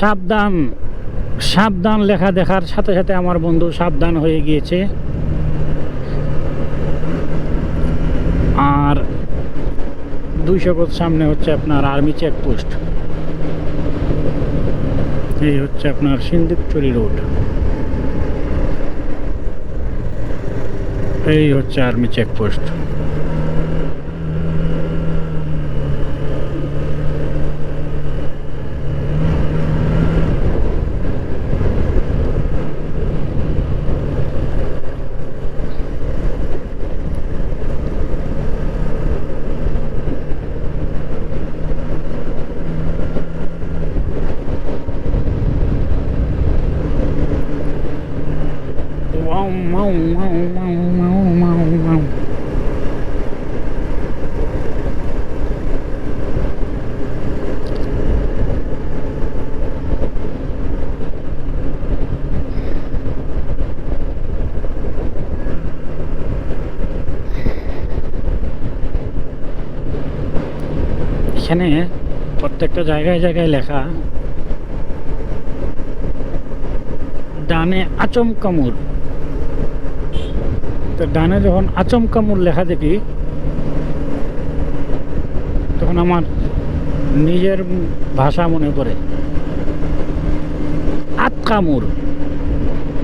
সাবধান সাবধান লেখা দেখার সাথে সাথে আমার বন্ধু সাবধান হয়ে গিয়েছে। আর দুইশো গজ সামনে হচ্ছে আপনার আর্মি চেকপোস্ট। এই হচ্ছে আপনার সিন্দুকচুরি রোড। এই হচ্ছে আর্মি চেকপোস্ট। এখানে প্রত্যেকটা জায়গায় জায়গায় লেখা ডানে আচমকা মোড়। তো ডানে যখন আচমকা মোড় লেখা দেখি, তখন আমার নিজের ভাষা মনে পড়ে। আতকা মোড়।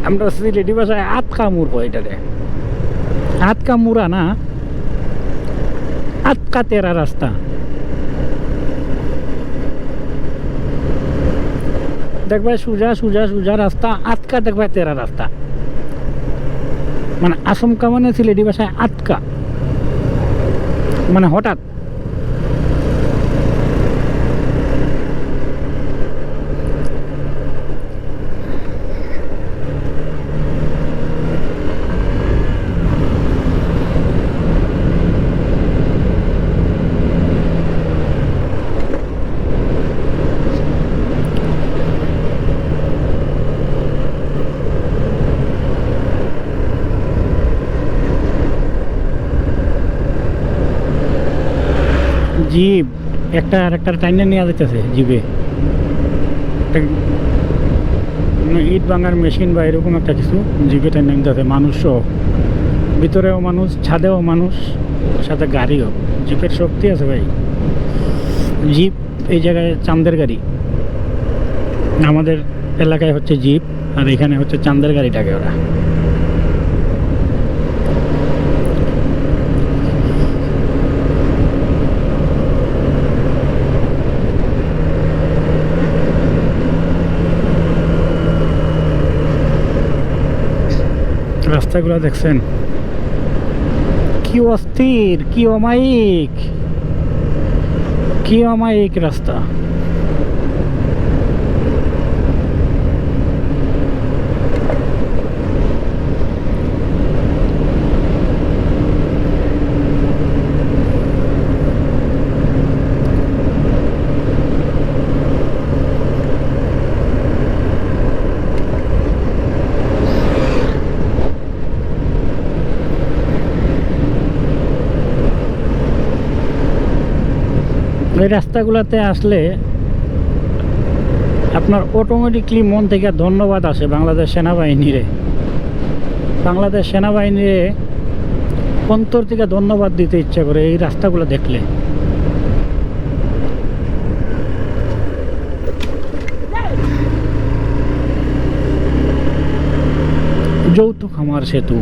আমরা সিলেটি ভাষায় আতকা মোড় কই এটারে আতকা মুরা না, আতকা তেরা রাস্তা। দেখবে সোজা সোজা সোজা রাস্তা আটকা দেখবে তেরা রাস্তা। মানে আসমকা মানে সিলেটি ভাষায় আটকা। মানে হঠাৎ জিপ একটা আর একটা টাইনে নিয়ে যেতেছে জিপে ইট ভাঙার মেশিন বা এরকম একটা কিছু জিপে টাইনে নিতেছে মানুষও। ভিতরেও মানুষ, ছাদেও মানুষ, সাথে গাড়িও। জিপের শক্তি আছে ভাই। জিপ এই জায়গায় চান্দের গাড়ি। আমাদের এলাকায় হচ্ছে জিপ আর এখানে হচ্ছে চান্দের গাড়িটাকে ওরা। রাস্তাগুলো দেখছেন। কি অস্থির কি অমায়িক। কি অমায়িক রাস্তা। এই রাস্তাগুলোতে আসলে আপনার অটোমেটিকলি মন থেকে ধন্যবাদ আসে বাংলাদেশ সেনাবাহিনীরে। বাংলাদেশ সেনাবাহিনীরে অন্তর থেকে ধন্যবাদ দিতে ইচ্ছা করে এই রাস্তাগুলো দেখলে। যৌথ খামার সেতু।